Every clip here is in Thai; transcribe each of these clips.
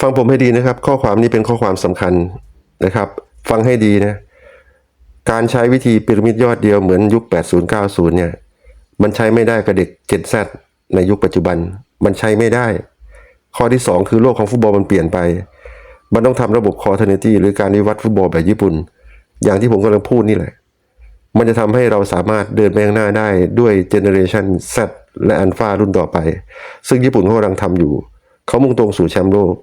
ฟังผมให้ดีนะครับ ข้อความนี้เป็นข้อความสำคัญนะครับ ฟังให้ดีนะ การใช้วิธีพีระมิดยอดเดียวเหมือนยุค 80-90 เนี่ย มันใช้ไม่ได้กับเด็ก Gen Z ในยุคปัจจุบัน มันใช้ไม่ได้ ข้อที่ 2 คือโลกของฟุตบอลมันเปลี่ยนไป มันต้องทำระบบคอเทนตี้หรือการวิวัฒน์ฟุตบอลแบบญี่ปุ่น อย่างที่ผมกำลังพูดนี่แหละ มันจะทำให้เราสามารถเดินไปข้างหน้าได้ด้วยเจเนอเรชัน Z และอันฟารุ่นต่อไป ซึ่งญี่ปุ่นเขากำลังทำอยู่ เขามุ่งตรงสู่แชมป์โลก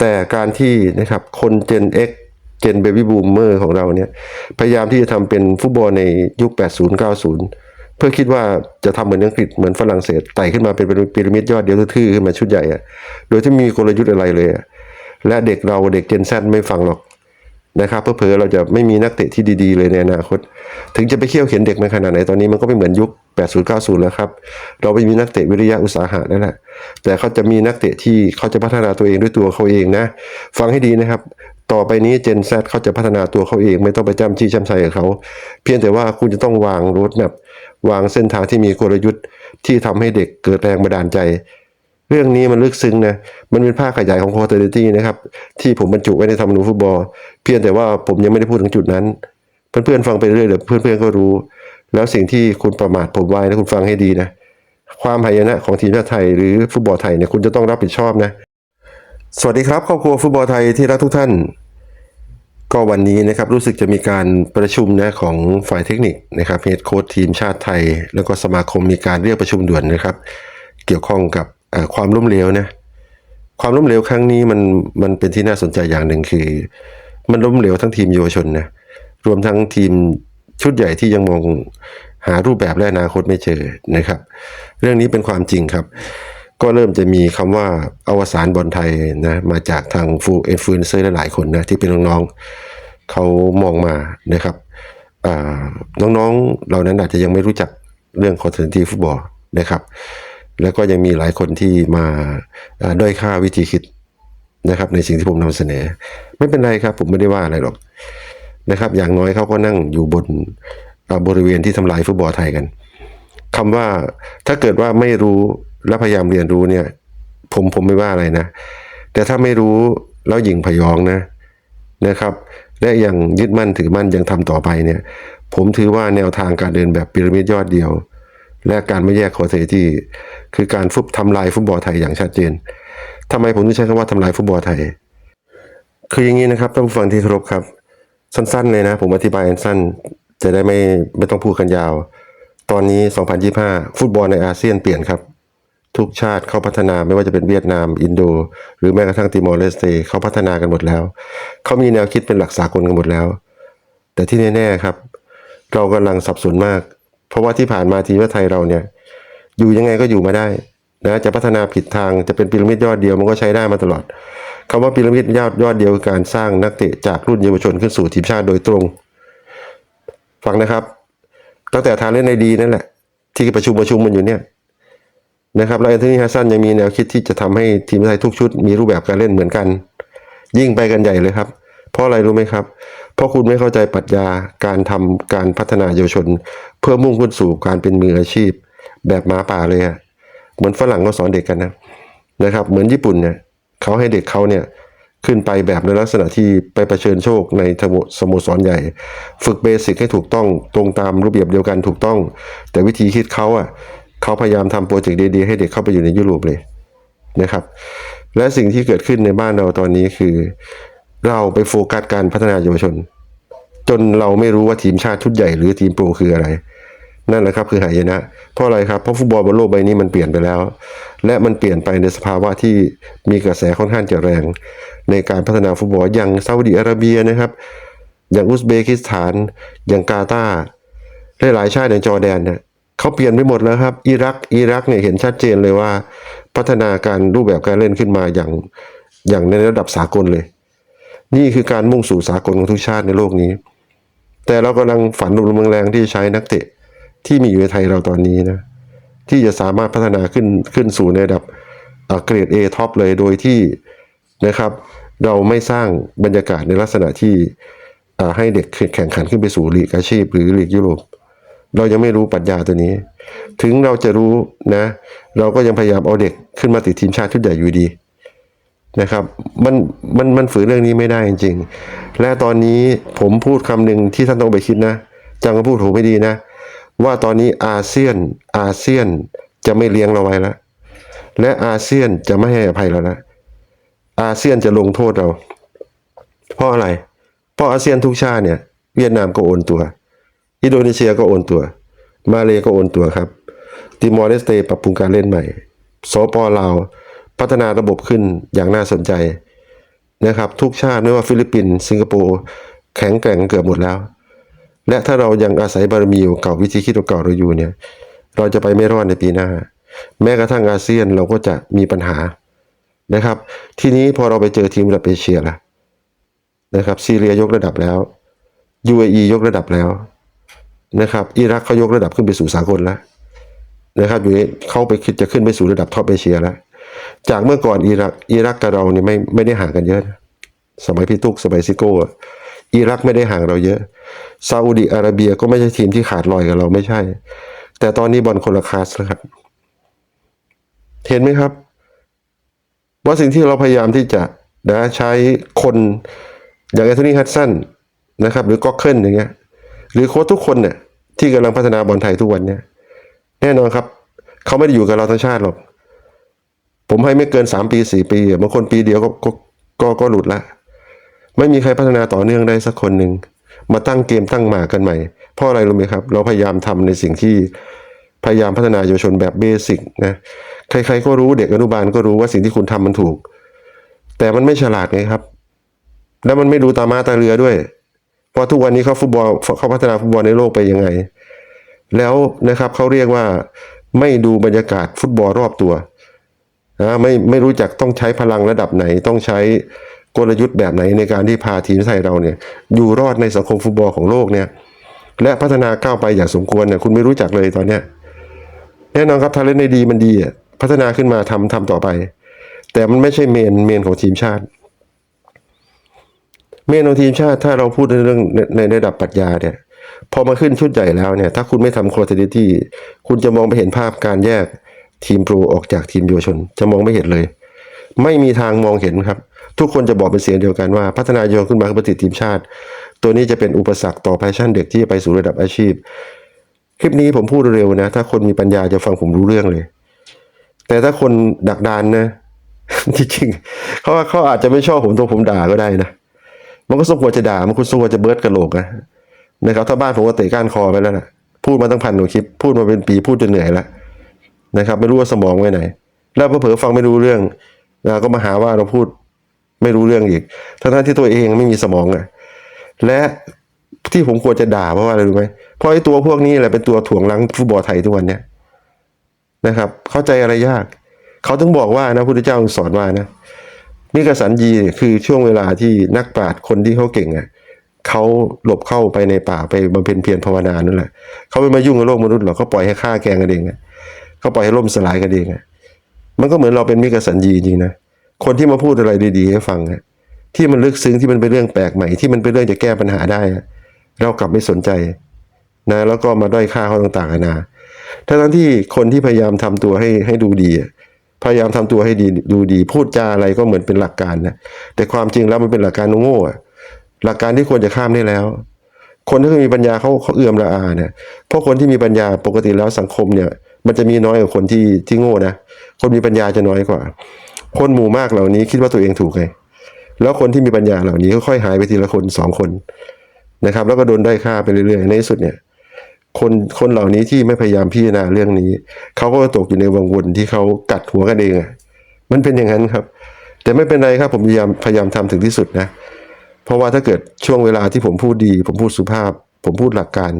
แต่การที่นะครับคน Gen X Gen Baby Boomer ของเราเนี่ยพยายามที่จะทำเป็นฟุตบอลในยุค 80 90 เพื่อคิดว่าจะทำเหมือนอังกฤษเหมือนฝรั่งเศสไต่ขึ้นมาเป็นพีระมิดยอดเดียวทื่อขึ้นมาชุดใหญ่อะโดยที่ไม่มีกลยุทธ์อะไรเลยและเด็กเราเด็ก Gen Z ไม่ฟังหรอก นะครับเพื่อเผลอเราจะไม่มีนักเตะที่ดี ๆ เลยในอนาคต ถึงจะไปเขี่ยวเข็นเด็กมาขนาดไหนตอนนี้มันก็ไม่เหมือนยุค 80 90 แล้วครับ เราไม่มีนักเตะวิริยะอุตสาหะนั่นแหละ แต่เขาจะมีนักเตะที่เขาจะพัฒนาตัวเองด้วยตัวเขาเองนะ ฟังให้ดีนะครับ ต่อไปนี้ Gen Z เขาจะพัฒนาตัวเขาเอง ไม่ต้องไปจ้ำจี้จำชัยกับเขา เพียงแต่ว่าคุณจะต้องวางรถแมพวางเส้นทางที่มีกลยุทธ์ที่ทำให้เด็กเกิดแรงบันดาลใจ เรื่องนี้มันลึกซึ้งนะ มันเป็นภาคขยายของ quality นะครับ ที่ผมบรรจุไว้ในธรรมนูญฟุตบอล เพียงแต่ว่าผมยังไม่ได้พูดถึงจุดนั้น เพื่อนๆฟังไปเรื่อยเดี๋ยวเพื่อนๆก็รู้ แล้วสิ่งที่คุณประมาทผมไว้นะคุณฟังให้ดีนะ ความหายนะของทีมชาติไทยหรือฟุตบอลไทยเนี่ยคุณจะต้องรับผิดชอบนะ สวัสดีครับครอบครัวฟุตบอลไทยที่รักทุกท่าน ก็วันนี้นะครับรู้สึกจะมีการประชุมนะของฝ่ายเทคนิคนะครับเฮดโค้ชทีมชาติไทย แล้วก็สมาคมมีการเรียกประชุมด่วนนะครับ เกี่ยวข้องกับ ความล้มเหลวนะความล้มเหลวครั้งนี้มันมันเป็นที่น่าสนใจอย่างหนึ่งคือ มันล้มเหลวทั้งทีมเยาวชนนะรวมทั้งทีมชุดใหญ่ที่ยังมองหารูปแบบและอนาคตไม่เจอนะครับ เรื่องนี้เป็นความจริงครับ ก็เริ่มจะมีคำว่าอวสานบอลไทยนะมาจากทางฟูเอ็นฟลูเอนเซอร์หลายคนนะที่เป็นน้องๆเขามองมานะครับอ่าน้องๆเหล่านั้นอาจจะยังไม่รู้จักเรื่องคอนเทนต์ฟุตบอลนะครับ แล้วก็ยังมีหลายคนที่มาด้อยค่าวิธีคิดนะครับ ในสิ่งที่ผมนำเสนอ ไม่เป็นไรครับ ผมไม่ได้ว่าอะไรหรอกนะครับ อย่างน้อยเขาก็นั่งอยู่บนบริเวณที่ทำลายฟุตบอลไทยกันคำว่าถ้าเกิดว่าไม่รู้และพยายามเรียนรู้เนี่ย ผมผมไม่ว่าอะไรนะ แต่ถ้าไม่รู้แล้วยิงพยองนะนะครับ และยังยึดมั่นถือมั่นยังทำต่อไปเนี่ย ผมถือว่าแนวทางการเดินแบบพีระมิดยอดเดียว และการไม่แยกคอเทที่คือการฟุบทำลายฟุตบอลไทยอย่างชัดเจนทำไมผมถึงใช้คำว่าทำลายฟุตบอลไทย คืออย่างนี้นะครับท่านผู้ฟังที่เคารพครับ สั้นๆเลยนะ ผมอธิบายสั้นจะได้ไม่ไม่ต้องพูดกันยาว ตอนนี้ 2025 ฟุตบอลในอาเซียนเปลี่ยนครับ ทุกชาติเขาพัฒนาไม่ว่าจะเป็นเวียดนาม อินโด หรือแม้กระทั่งติมอร์เลสเตเขาพัฒนากันหมดแล้วเขามีแนวคิดเป็นหลักสากลกันหมดแล้ว แต่ที่แน่ๆครับ เรากำลังสับสนมาก เพราะว่าที่ผ่านมาทีมชาติไทยเราเนี่ยอยู่ยังไงก็อยู่มาได้นะจะพัฒนาผิดทางจะเป็นพีระมิดยอดเดียวมันก็ใช้ได้มาตลอดคำว่าพีระมิดยอดยอดเดียวคือการสร้างนักเตะจากรุ่นเยาวชนขึ้นสู่ทีมชาติโดยตรง ฟังนะครับ ตั้งแต่ทางเล่นในดีนั่นแหละ ที่ประชุมประชุมมันอยู่เนี่ยนะครับแล้วแอนโทนีฮัสซันยังมีแนวคิดที่จะทำให้ทีมไทยทุกชุด มีรูปแบบการเล่นเหมือนกัน ยิ่งไปกันใหญ่เลยครับ เพราะอะไรรู้ไหมครับ เพราะคุณไม่เข้าใจปรัชญาการทำการพัฒนาเยาวชน เพื่อมุ่งขึ้นสู่การเป็นมืออาชีพ แบบหมาป่าเลยอะเหมือนฝรั่งเขาสอนเด็กกันนะนะครับ เหมือนญี่ปุ่นเนี่ยเขาให้เด็กเขาเนี่ยขึ้นไปแบบในลักษณะที่ไปเผชิญโชคในสโมสรใหญ่ ฝึกเบสิกให้ถูกต้องตรงตามระเบียบเดียวกันถูกต้อง แต่วิธีคิดเขาอะเขาพยายามทำโปรเจกต์ดีๆให้เด็กเข้าไปอยู่ในยุโรปเลยนะครับ และสิ่งที่เกิดขึ้นในบ้านเราตอนนี้คือ เราไปโฟกัสการพัฒนาเยาวชน จนเราไม่รู้ว่าทีมชาติชุดใหญ่หรือทีมโปรคืออะไร นั่นแหละครับคือหายนะ เพราะอะไรครับเพราะฟุตบอลบนโลกใบนี้มันเปลี่ยนไปแล้ว และมันเปลี่ยนไปในสภาวะที่มีกระแสค่อนข้างจะแรง ในการพัฒนาฟุตบอลอย่างซาอุดิอาระเบียนะครับ อย่างอุซเบกิสถาน อย่างกาตาร์หลายชาติในจอร์แดนเนี่ยเขาเปลี่ยนไปหมดแล้วครับ อิรักอิรักเนี่ยเห็นชัดเจนเลยว่า พัฒนาการรูปแบบการเล่นขึ้นมาอย่างอย่างในระดับสากลเลย นี่คือการมุ่งสู่สากลของทุกชาติในโลกนี้ แต่เรากำลังฝันรุนแรงที่จะใช้นักเตะที่มีอยู่ในไทยเราตอนนี้นะ ที่จะสามารถพัฒนาขึ้นขึ้นสู่ในระดับเกรด A ท็อปเลยโดยที่นะครับ เราไม่สร้างบรรยากาศในลักษณะที่ให้เด็กแข่งขันขึ้นไปสู่ลีกอาชีพ หรือลีกยุโรปเรายังไม่รู้ปรัชญาตัวนี้ ถึงเราจะรู้นะ เราก็ยังพยายามเอาเด็กขึ้นมาติดทีมชาติชุดใหญ่อยู่ดี นะครับมันมันมันฝืนเรื่องนี้ไม่ได้จริงๆ และตอนนี้ผมพูดคำหนึ่งที่ท่านต้องไปคิดนะจังก็พูดถูกไม่ดีนะ ว่าตอนนี้อาเซียนอาเซียนจะไม่เลี้ยงเราไว้แล้ว และอาเซียนจะไม่ให้อภัยเราแล้วอาเซียนจะลงโทษเรา เพราะอะไร เพราะอาเซียนทุกชาติเนี่ย เวียดนามก็โอนตัว อินโดนีเซียก็โอนตัว มาเลก็โอนตัวครับ ติมอร์เลสเตปรับปรุงการเล่นใหม่สปอลาว พัฒนาระบบขึ้นอย่างน่าสนใจนะครับ ทุกชาติไม่ว่าฟิลิปปินส์สิงคโปร์แข็งแกร่งเกือบหมดแล้ว และถ้าเรายังอาศัยบารมีเก่าวิธีคิดเก่าเราอยู่เนี่ย เราจะไปไม่รอดในปีหน้า แม้กระทั่งอาเซียนเราก็จะมีปัญหานะครับ ทีนี้พอเราไปเจอทีมระดับเอเชียละนะครับซีเรียยกระดับแล้ว UAE ยกระดับแล้วนะครับอิรักเขายกระดับขึ้นไปสู่สากลแล้วนะครับอยู่นี้เขาไปคิดจะขึ้นไปสู่ระดับท็อปเอเชียแล้ว จากเมื่อก่อนอิรักอิรักกับเราเนี่ยไม่ไม่ได้ห่างกันเยอะนะสมัยพี่ตุ๊กสมัยซิโก้อิรักไม่ได้ห่างเราเยอะซาอุดิอาระเบียก็ไม่ใช่ทีมที่ขาดลอยกับเราไม่ใช่ แต่ตอนนี้บอลคนละคลาสแล้วครับ เห็นไหมครับ ว่าสิ่งที่เราพยายามที่จะนะใช้คนอย่างแอนโทนีฮัตสันนะครับ หรือก็อกเคิลอย่างเงี้ย หรือโค้ชทุกคนเนี่ยที่กำลังพัฒนาบอลไทยทุกวันเนี่ย แน่นอนครับ เขาไม่ได้อยู่กับเราทั้งชาติหรอก ผมให้ไม่เกินสามปีสี่ปีบางคนปีเดียวก็ก็ก็ก็หลุดละ ไม่มีใครพัฒนาต่อเนื่องได้สักคนหนึ่งมาตั้งเกมตั้งหมากกันใหม่ เพราะอะไรรู้ไหมครับ เราพยายามทำในสิ่งที่พยายามพัฒนาเยาวชนแบบเบสิกนะใครๆก็รู้เด็กอนุบาลก็รู้ว่าสิ่งที่คุณทำมันถูก แต่มันไม่ฉลาดไงครับ แล้วมันไม่ดูตามาตาเรือด้วย เพราะทุกวันนี้เขาฟุตบอลเขาพัฒนาฟุตบอลในโลกไปยังไง แล้วนะครับเขาเรียกว่าไม่ดูบรรยากาศฟุตบอลรอบตัว นะไม่ไม่รู้จักต้องใช้พลังระดับไหนต้องใช้กลยุทธ์แบบไหนในการที่พาทีมไทยเราเนี่ยอยู่รอดในสังคมฟุตบอลของโลกเนี่ยและพัฒนาก้าวไปอย่างสมควรเนี่ยคุณไม่รู้จักเลยตอนเนี้ยแน่นอนครับถ้าเล่นได้ดีมันดีอะพัฒนาขึ้นมาทำทำต่อไป แต่มันไม่ใช่เมนเมนของทีมชาติ เมนของทีมชาติถ้าเราพูดในเรื่องในในระดับปรัชญาเนี่ยพอมาขึ้นชุดใหญ่แล้วเนี่ย ถ้าคุณไม่ทำ quality คุณจะมองไปเห็นภาพการแยก ทีมโปรออกจากทีมเยาวชน จะมองไม่เห็นเลย ไม่มีทางมองเห็นครับ ทุกคนจะบอกเป็นเสียงเดียวกันว่า พัฒนายาวชนขึ้นมาเพื่อติทีมชาติ ตัวนี้จะเป็นอุปสรรคต่อแพชชั่นเด็กที่จะไปสู่ระดับอาชีพ คลิปนี้ผมพูดเร็วนะ ถ้าคนมีปัญญาจะฟังผมรู้เรื่องเลย แต่ถ้าคนดักดานนะจริงๆเขาเขาอาจจะไม่ชอบผมตัวผมด่าก็ได้นะมันก็สมควรจะด่ามันคุณสมควรจะเบิร์ดกระโหลกนะนะครับถ้าบ้านผมก็เตะก้านคอไปแล้วนะพูดมาตั้งพันกว่าคลิป พูดมาเป็นปีพูดจนเหนื่อยแล้ว นะครับ ไม่รู้ว่าสมองไว้ไหน แล้วเผลอฟังไม่รู้เรื่องนะก็มาหาว่าเราพูดไม่รู้เรื่องอีกทั้งที่ตัวเองไม่มีสมองอะและที่ผมควรจะด่าเพราะว่าอะไรรู้ไหมเพราะไอ้ตัวพวกนี้แหละเป็นตัวถ่วงลังฟุตบอลไทยทุกวันเนี้ยนะครับ เข้าใจอะไรยาก เขาถึงบอกว่านะพุทธเจ้าสอนว่านะมิกสันยีคือช่วงเวลาที่นักปราชญ์คนที่เขาเก่งอะเขาหลบเข้าไปในป่าไปบำเพ็ญเพียรภาวนานั่นแหละเขาไม่มายุ่งกับโลกมนุษย์หรอกเขาปล่อยให้ฆ่าแกงกันเองอะ เขาปล่อยให้ล่มสลายกันเองมันก็เหมือนเราเป็นมิกสันยีจริงนะคนที่มาพูดอะไรดีๆให้ฟังอะที่มันลึกซึ้งที่มันเป็นเรื่องแปลกใหม่ที่มันเป็นเรื่องจะแก้ปัญหาได้ เรากลับไม่สนใจนะแล้วก็มาด้อยค่าเขาต่างๆนานาทั้งที่คนที่พยายามทำตัวให้ให้ดูดีพยายามทำตัวให้ดีดูดี พูดจาอะไรก็เหมือนเป็นหลักการนะแต่ความจริงแล้วมันเป็นหลักการโง่หลักการที่ควรจะข้ามได้แล้ว คนที่มีปัญญาเขาเขาเอื้อมละอาเนี่ยเพราะคนที่มีปัญญาปกติแล้วสังคมเนี่ย มันจะมีน้อยกว่าคนที่ที่โง่นะ คนมีปัญญาจะน้อยกว่า คนหมู่มากเหล่านี้คิดว่าตัวเองถูกไง แล้วคนที่มีปัญญาเหล่านี้ก็ค่อยหายไปทีละคนสองคนนะครับ แล้วก็โดนได้อยค่าไปเรื่อยๆ ในที่สุดเนี่ย คนคนเหล่านี้ที่ไม่พยายามพิจารณาเรื่องนี้ เขาก็ตกอยู่ในวงวนที่เขากัดหัวกันเองอะมันเป็นอย่างนั้นครับ แต่ไม่เป็นไรครับผมพยายามพยายามทำถึงที่สุดนะ เพราะว่าถ้าเกิดช่วงเวลาที่ผมพูดดี ผมพูดสุภาพ ผมพูดหลักการ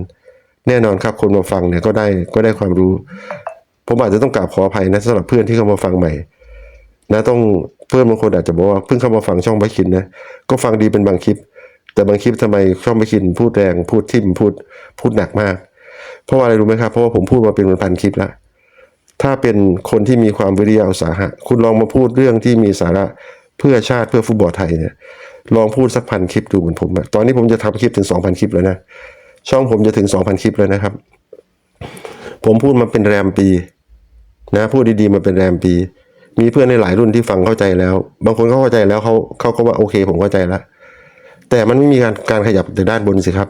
แน่นอนครับคนมาฟังเนี่ยก็ได้ก็ได้ความรู้ ผมอาจจะต้องกราบขออภัยนะสำหรับเพื่อนที่เข้ามาฟังใหม่ นะต้องเพื่อนบางคนอาจจะบอกว่าเพิ่งเข้ามาฟังช่องบัคินนะก็ฟังดีเป็นบางคลิป แต่บางคลิปทำไมช่องบัคินพูดแรงพูดทิมพูดพูดหนักมาก เพราะว่าอะไรรู้ไหมครับเพราะว่าผมพูดมาเป็นพันคลิปแล้วถ้าเป็นคนที่มีความวิริยะอุตสาหะ คุณลองมาพูดเรื่องที่มีสาระเพื่อชาติเพื่อฟุตบอลไทยเนี่ยลองพูดสักพันคลิปดูเหมือนผมอะตอนนี้ผมจะทำคลิปถึงสองพันคลิปแล้วนะ ช่องผมจะถึงสองพันคลิปแล้วนะครับ ผมพูดมาเป็นแรมปี นะพูดดีๆมาเป็นแรมปี มีเพื่อนในหลายรุ่นที่ฟังเข้าใจแล้ว บางคนเข้าใจแล้วเขาเขาก็ว่าโอเค ผมเข้าใจแล้วแต่มันไม่มีการการขยับแต่ด้านบนสิครับ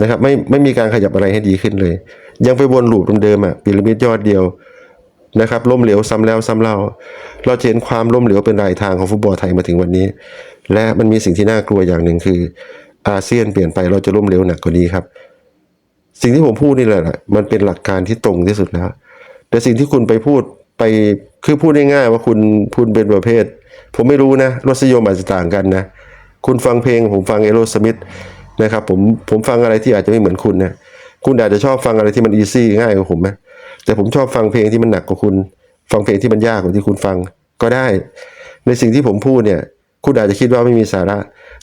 นะครับไม่ไม่มีการขยับอะไรให้ดีขึ้นเลย ยังไปวนลูปเดิมๆอะพีระมิดยอดเดียวนะครับล้มเหลวซ้ำแล้วซ้ำเล่า เราเห็นความล้มเหลวเป็นรายทางของฟุตบอลไทยมาถึงวันนี้ และมันมีสิ่งที่น่ากลัวอย่างหนึ่งคือ อาเซียนเปลี่ยนไปเราจะล้มเหลวหนักกว่านี้ครับ สิ่งที่ผมพูดนี่แหละมันเป็นหลักการที่ตรงที่สุดแล้ว แต่สิ่งที่คุณไปพูดไปคือพูดง่ายๆว่าคุณพูดเป็นประเภท ผมไม่รู้นะรสนิยมอาจจะต่างกันนะ คุณฟังเพลงผมฟังเอโรสมิธนะครับผมผมฟังอะไรที่อาจจะไม่เหมือนคุณนะคุณอาจจะชอบฟังอะไรที่มันอีซี่ง่ายกว่าผมนะแต่ผมชอบฟังเพลงที่มันหนักกว่าคุณ ฟังเพลงที่มันยากกว่าที่คุณฟังก็ได้ ในสิ่งที่ผมพูดเนี่ย คุณอาจจะคิดว่าไม่มีสาระ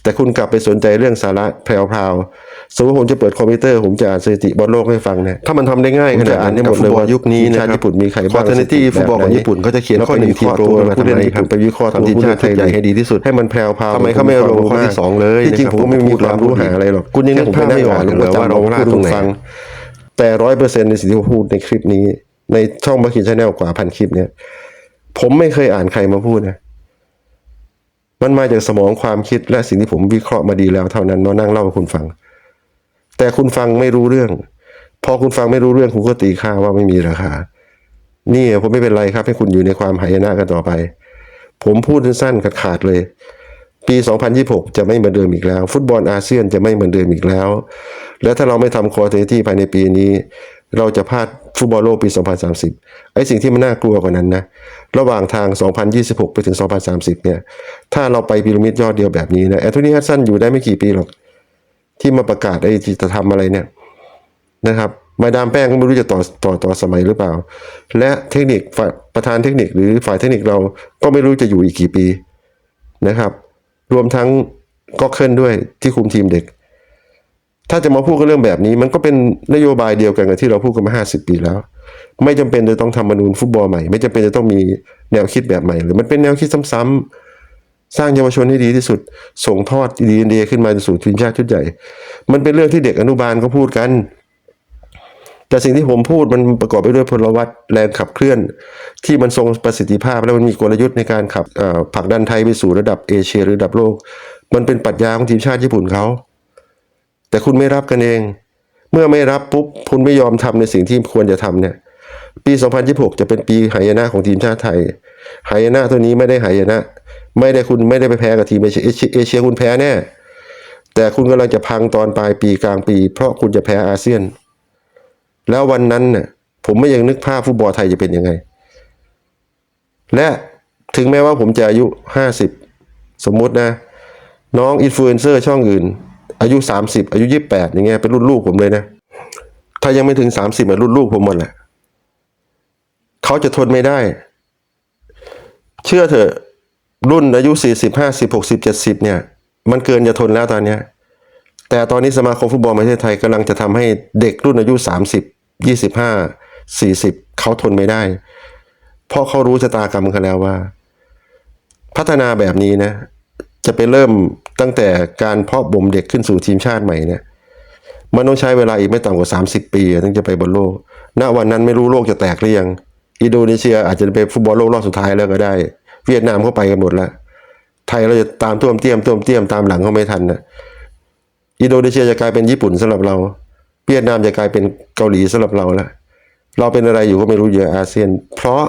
แต่คุณกลับไปสนใจเรื่องสาระแพรวๆสมมติผมจะเปิดคอมพิวเตอร์ผมจะอ่านสถิติบอลโลกให้ฟังเนี่ยถ้ามันทำได้ง่ายขนาดนั้นหมดเลยว่ายุคนี้นะญี่ปุ่นมีใครบ้างทีมชาติฟุตบอลของญี่ปุ่นเขาจะเขียนข้อหนึ่งทีมโปรมาทำไมครับไปวิเคราะห์ทีมชาติไทยใหญ่ให้ดีที่สุดให้มันแพรวๆทำไมเขาไม่ลงข้อที่สองเลยที่จริงผมก็ไม่มีความรู้หาอะไรหรอกคุณยังนึกภาพไม่ออกเลยว่าเราพูดตรงไหนแต่ร้อยเปอร์เซ็นต์ในสิ่งที่ผมพูดในคลิปนี้ ในช่องบัคคินชาแนลกว่าพันคลิปเนี่ยผมไม่เคยอ่านใครมาพูดนะ มันมาจากสมองความคิดและสิ่งที่ผมวิเคราะห์มาดีแล้วเท่านั้นมานั่งเล่าให้คุณฟัง แต่คุณฟังไม่รู้เรื่อง พอคุณฟังไม่รู้เรื่องคุณก็ตีค่าว่าไม่มีราคา นี่ผมไม่เป็นไรครับ ให้คุณอยู่ในความหายนะกันต่อไป ผมพูดสั้นๆขาดๆเลย ปี 2026 จะไม่เหมือนเดิมอีกแล้ว ฟุตบอลอาเซียนจะไม่เหมือนเดิมอีกแล้ว และถ้าเราไม่ทำคอร์เทที่ภายในปีนี้ เราจะพลาดฟุตบอลโลกปี 2030 ไอ้สิ่งที่มันน่ากลัวกว่านั้นนะ ระหว่างทาง 2026 ไปถึง 2030 เนี่ย ถ้าเราไปพีระมิดยอดเดียวแบบนี้นะ แอนโทนีฮัตสันอยู่ได้ไม่กี่ปีหรอก ที่มาประกาศไอ้ที่จะทำอะไรเนี่ยนะครับ มาดามแป้งก็ไม่รู้จะต่อต่อต่อสมัยหรือเปล่า และเทคนิคฝ่ายประธานเทคนิคหรือฝ่ายเทคนิคเราก็ไม่รู้จะอยู่อีกกี่ปีนะครับ รวมทั้งก็เคลื่อนด้วยที่คุมทีมเด็ก ถ้าจะมาพูดกันเรื่องแบบนี้ มันก็เป็นนโยบายเดียวกันกับที่เราพูดกันมา 50 ปีแล้ว ไม่จำเป็นจะต้องทำมนูญฟุตบอลใหม่ ไม่จำเป็นจะต้องมีแนวคิดแบบใหม่ หรือมันเป็นแนวคิดซ้ำๆสร้างเยาวชนให้ดีที่สุด ส่งทอดดีเอ็นเขึ้นมาสู่ทีมชาติชุดใหญ่ มันเป็นเรื่องที่เด็กอนุบาลก็พูดกัน แต่สิ่งที่ผมพูดมันประกอบไปด้วยพลวัตแรงขับเคลื่อน ที่มันทรงประสิทธิภาพ และมันมีกลยุทธ์ในการขับผลักดันไทยไปสู่ระดับเอเชียหรือระดับโลก มันเป็นปรัชญาของทีมชาติญี่ปุ่นเขา แต่คุณไม่รับกันเอง เมื่อไม่รับปุ๊บคุณไม่ยอมทำในสิ่งที่ควรจะทำเนี่ย ปี 2026 จะเป็นปีหายนะของทีมชาติไทยหายนะตัวนี้ไม่ได้หายนะไม่ได้คุณไม่ได้ไปแพ้กับทีมเอเชียเอเชียเอเชียคุณแพ้แน่แต่คุณกำลังจะพังตอนปลายปีกลางปี เพราะคุณจะแพ้อาเซียน แล้ววันนั้นน่ะผมไม่ยังนึกภาพฟุตบอลไทยจะเป็นยังไง และถึงแม้ว่าผมจะอายุ 50 สมมุตินะ น้องอินฟลูเอนเซอร์ช่องอื่น อายุ 30 อายุ 28 อย่างเงี้ยเป็นรุ่นลูกผมเลยนะ ถ้ายังไม่ถึง 30อะรุ่นลูกผมหมดแหละเขาจะทนไม่ได้ เชื่อเถอะ รุ่นอายุ 40 50 60 70 เนี่ย มันเกินจะทนแล้วตอนเนี้ยแต่ตอนนี้สมาคมฟุตบอลประเทศไทยกำลังจะทำให้เด็กรุ่นอายุ 30 25 40 เขาทนไม่ได้ เพราะเขารู้ชะตากรรมกันแล้วว่า พัฒนาแบบนี้นะ จะไปเริ่มตั้งแต่การเพาะบ่มเด็กขึ้นสู่ทีมชาติใหม่เนี่ยมันต้องใช้เวลาอีกไม่ต่ำกว่า 30 ปีถึงจะไปบนโลก ณ วันนั้นไม่รู้โลกจะแตกหรือยัง อินโดนีเซียอาจจะไปฟุตบอลโลกรอบสุดท้ายแล้วก็ได้ เวียดนามเข้าไปกันหมดแล้ว ไทยเราจะตามท่วมเตี้ยมท่วมเตี้ยมตามหลังเขาไม่ทันนะอินโดนีเซียจะกลายเป็นญี่ปุ่นสำหรับเรา เวียดนามจะกลายเป็นเกาหลีสำหรับเราแล้ว เราเป็นอะไรอยู่ก็ไม่รู้เยอะอาเซียน เพราะ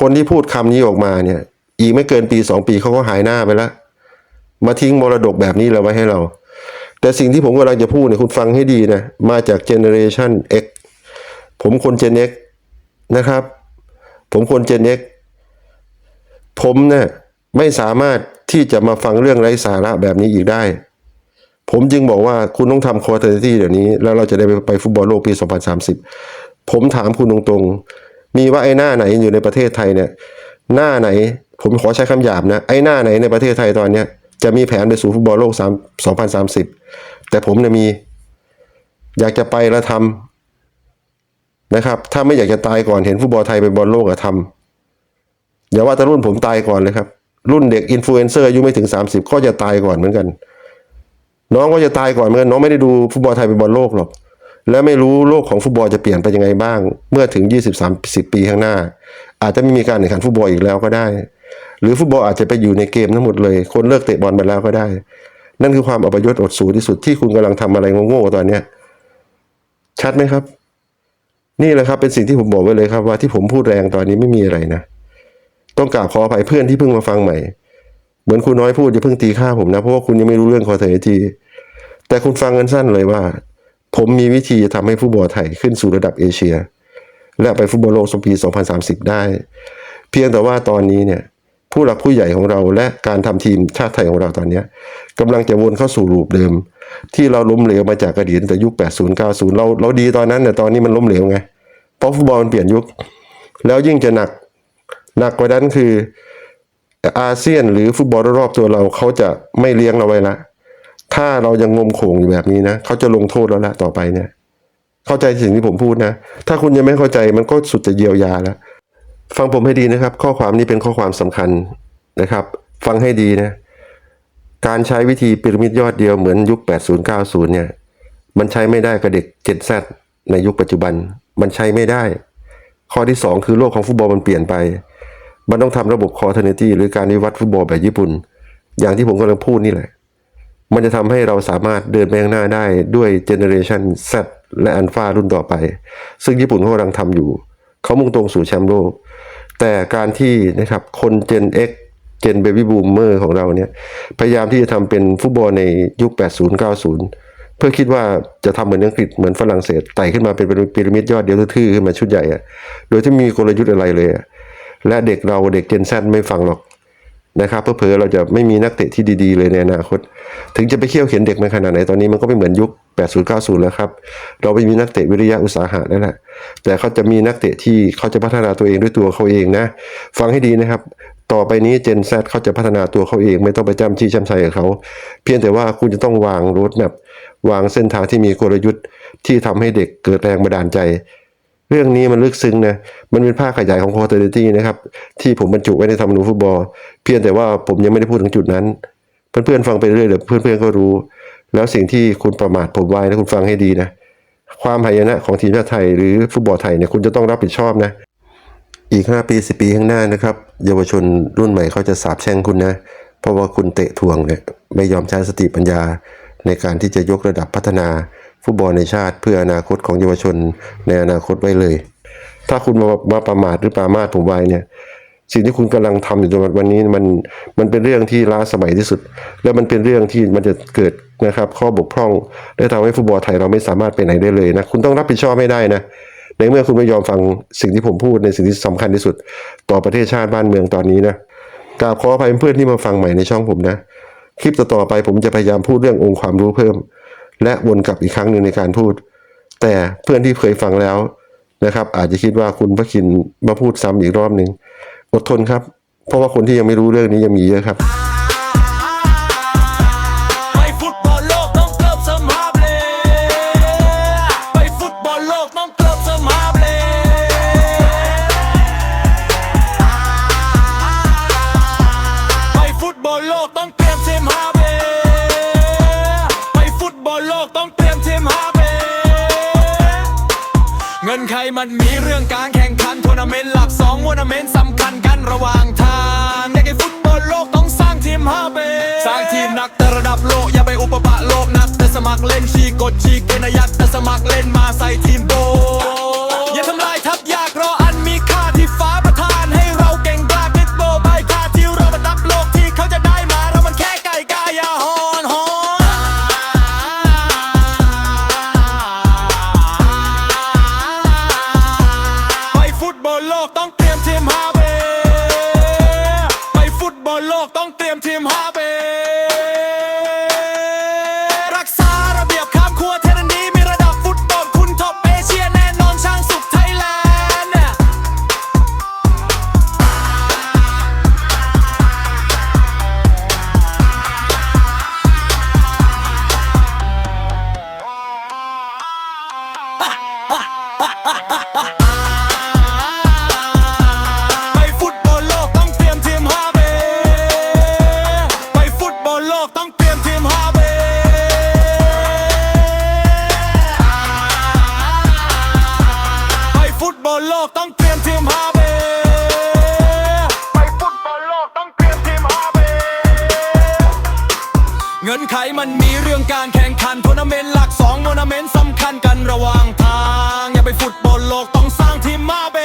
คนที่พูดคำนี้ออกมาเนี่ย อีกไม่เกินปีสองปีเขาก็หายหน้าไปแล้ว มาทิ้งมรดกแบบนี้เราไว้ให้เรา แต่สิ่งที่ผมกำลังจะพูดเนี่ยคุณฟังให้ดีนะ มาจากเจเนอเรชัน X ผมคนเจน X นะครับ ผมคนเจน X ผมเนี่ยไม่สามารถที่จะมาฟังเรื่องไร้สาระแบบนี้อีกได้ ผมจึงบอกว่าคุณต้องทำคอร์เทนตี้เดี๋ยวนี้ แล้วเราจะได้ไปไปฟุตบอลโลกปี 2030 ผมถามคุณตรงๆ มีว่าไอ้หน้าไหนอยู่ในประเทศไทยเนี่ย หน้าไหน ผมขอใช้คำหยาบนะ ไอ้หน้าไหนในประเทศไทยตอนเนี้ย จะมีแผนไปสู่ฟุตบอลโลก3 2030 แต่ผมเนี่ยมี อยากจะไปแล้วทำนะครับ ถ้าไม่อยากจะตายก่อนเห็นฟุตบอลไทยเป็นบอลโลกอะทำอย่าว่าแต่รุ่นผมตายก่อนเลยครับ รุ่นเด็กอินฟลูเอนเซอร์อายุไม่ถึง 30 ก็จะตายก่อนเหมือนกัน น้องก็จะตายก่อนเหมือนกันน้องไม่ได้ดูฟุตบอลไทยเป็นบอลโลกหรอกและไม่รู้โลกของฟุตบอลจะเปลี่ยนไปยังไงบ้าง เมื่อถึง 20-30 ปีข้างหน้า อาจจะไม่มีการแข่งขันฟุตบอลอีกแล้วก็ได้ รือฟุตบอลอาจจะไปอยู่ในเกมทั้งหมดเลย คนเลิกเตะบอลไปแล้วก็ได้ นั่นคือความอัปยศอดสูที่สุดที่คุณกำลังทำอะไรโง่ๆตอนเนี้ยชัดไหมครับ นี่แหละครับเป็นสิ่งที่ผมบอกไว้เลยครับว่าที่ผมพูดแรงตอนนี้ไม่มีอะไรนะต้องกราบขออภัยเพื่อนที่เพิ่งมาฟังใหม่ เหมือนคุณน้อยพูดอย่าเพิ่งตีค่าผมนะเพราะว่าคุณยังไม่รู้เรื่องคอเทจีแต่คุณฟังกันสั้นเลยว่า ผมมีวิธีทำให้ฟุตบอลไทยขึ้นสู่ระดับเอเชีย และไปฟุตบอลโลกปี 2030 ได้ เพียงแต่ว่าตอนนี้เนี่ย ผู้หลักผู้ใหญ่ของเราและการทำทีมชาติไทยของเราตอนนี้ยกำลังจะวนเข้าสู่รูปเดิม ที่เราล้มเหลวมาจากอดีตตั้งแต่ยุค 80 90 เราเราดีตอนนั้นแต่ตอนนี้มันล้มเหลวไงเพราะฟุตบอลมันเปลี่ยนยุค แล้วยิ่งจะหนักหนักกว่านั้นคืออาเซียนหรือฟุตบอลรอบตัวเราเขาจะไม่เลี้ยงเราไว้ละถ้าเรายังงมโขงอยู่แบบนี้นะเขาจะลงโทษแล้วละต่อไปเนี่ย เข้าใจสิ่งที่ผมพูดนะ ถ้าคุณยังไม่เข้าใจมันก็สุดจะเยียวยาแล้ว ฟังผมให้ดีนะครับ ข้อความนี้เป็นข้อความสำคัญนะครับ ฟังให้ดีนะ การใช้วิธีพีระมิดยอดเดียวเหมือนยุค 80 90 เนี่ย มันใช้ไม่ได้กับเด็ก 7Z ในยุคปัจจุบัน มันใช้ไม่ได้ ข้อที่ 2 คือโลกของฟุตบอลมันเปลี่ยนไป มันต้องทำระบบคอร์เทเนตี้หรือการวิวัฒน์ฟุตบอลแบบญี่ปุ่น อย่างที่ผมกำลังพูดนี่แหละ มันจะทำให้เราสามารถเดินไปข้างหน้าได้ด้วยเจเนอเรชัน Z และอันฟารุ่นต่อไป ซึ่งญี่ปุ่นเขากำลังทำอยู่ เขามุ่งตรงสู่แชมป์โลก แต่การที่นะครับคนเจน X เจนเบบี้บูมเมอร์ของเราเนี่ยพยายามที่จะทำเป็นฟุตบอลในยุค 80 90 เพื่อคิดว่าจะทำเหมือนอังกฤษเหมือนฝรั่งเศสไต่ขึ้นมาเป็นพีระมิดยอดเดียวทื่อขึ้นมาชุดใหญ่อะโดยที่ไม่มีกลยุทธ์อะไรเลยและเด็กเราเด็กเจนแซไม่ฟังหรอก นะครับเพื่อเพอๆเราจะไม่มีนักเตะที่ดีๆ เลยในอนาคต ถึงจะไปเขี่ยวเข็นเด็กมาขนาดไหนตอนนี้มันก็ไม่เหมือนยุค 80 90 แล้วครับ เราไม่มีนักเตะวิริยะอุตสาหะแล้วแหละแต่เขาจะมีนักเตะที่เขาจะพัฒนาตัวเองด้วยตัวเขาเองนะ ฟังให้ดีนะครับ ต่อไปนี้เจน Z เขาจะพัฒนาตัวเขาเอง ไม่ต้องไปจ้ำชี้จำชัยกับเขา เพียงแต่ว่าคุณจะต้องวางรถแมพวางเส้นทางที่มีกลยุทธ์ที่ทำให้เด็กเกิดแรงบันดาลใจ เรื่องนี้มันลึกซึ้งนะ มันเป็นภาคขยายของ Quality นะครับ ที่ผมบรรจุไว้ในธรรมนูญฟุตบอล เพียงแต่ว่าผมยังไม่ได้พูดถึงจุดนั้น เพื่อนๆฟังไปเรื่อยเดี๋ยวเพื่อนๆก็รู้ แล้วสิ่งที่คุณประมาทผมไว้นะคุณฟังให้ดีนะ ความหายนะของทีมชาติไทยหรือฟุตบอลไทยเนี่ยคุณจะต้องรับผิดชอบนะ อีก 5 ปี 10 ปีข้างหน้านะครับ เยาวชนรุ่นใหม่เขาจะสาบแช่งคุณนะ เพราะว่าคุณเตะทวงเนี่ยไม่ยอมใช้สติปัญญา ในการที่จะยกระดับพัฒนา ฟุตบอลในชาติเพื่ออนาคตของเยาวชนในอนาคตไว้เลย ถ้าคุณมามาประมาทหรือปรามาทผมไว้เนี่ย สิ่งที่คุณกำลังทำอยู่วันนี้มันมันเป็นเรื่องที่ล้าสมัยที่สุด และมันเป็นเรื่องที่มันจะเกิดนะครับ ข้อบกพร่องและทำให้ฟุตบอลไทยเราไม่สามารถไปไหนได้เลยนะคุณต้องรับผิดชอบไม่ได้นะในเมื่อคุณไม่ยอมฟังสิ่งที่ผมพูดในสิ่งที่สำคัญที่สุด ต่อประเทศชาติบ้านเมืองตอนนี้นะกราบขออภัยเพื่อนที่มาฟังใหม่ในช่องผมนะ คลิปต่อๆไปผมจะพยายามพูดเรื่ององค์ความรู้เพิ่ม และวนกลับอีกครั้งหนึ่งในการพูด แต่เพื่อนที่เคยฟังแล้วนะครับ อาจจะคิดว่าคุณพระคินมาพูดซ้ำอีกรอบหนึ่งอดทนครับ เพราะว่าคนที่ยังไม่รู้เรื่องนี้ยังมีเยอะครับ นใครมันมีเรื่องการแข่งขันทัวร์นาเมนต์หลักสองทัวร์นาเมนต์สำคัญกันระหว่างทางอยากในฟุตบอลโลกต้องสร้างทีมฮาเบสร้างทีมนักแต่ระดับโลกอย่าไปอุปบะโลกนัก แต่สมัครเล่นชีกดชีเกณฑ์อายักแต่สมัครเล่นมาใส่ทีมโบอย่าทำลายทัพยากรอ ไขมันมีเรื่องการแข่งขันทัวร์นาเมนต์หลักสองโมนาเมนต์สำคัญกันระหว่างทาง อย่าไปฟุตบอลโลกต้องสร้างทีมมาเบ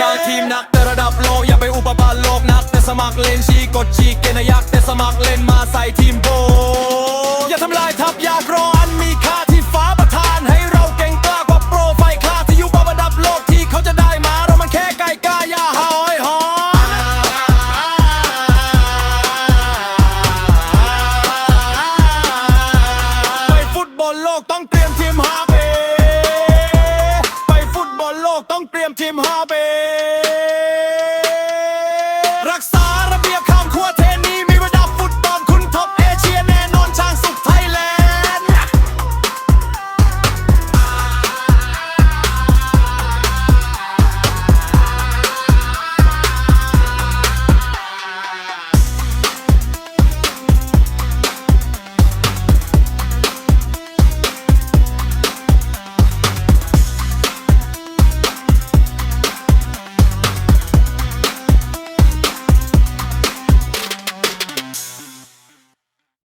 สร้างทีมนักแต่ระดับโลกอย่าไปอุปบาลโลกนักแต่สมัครเล่นชีกดชีเกณฑ์ยักษ์แต่สมัครเล่นมาใส่ทีมโบ William Tim Harvey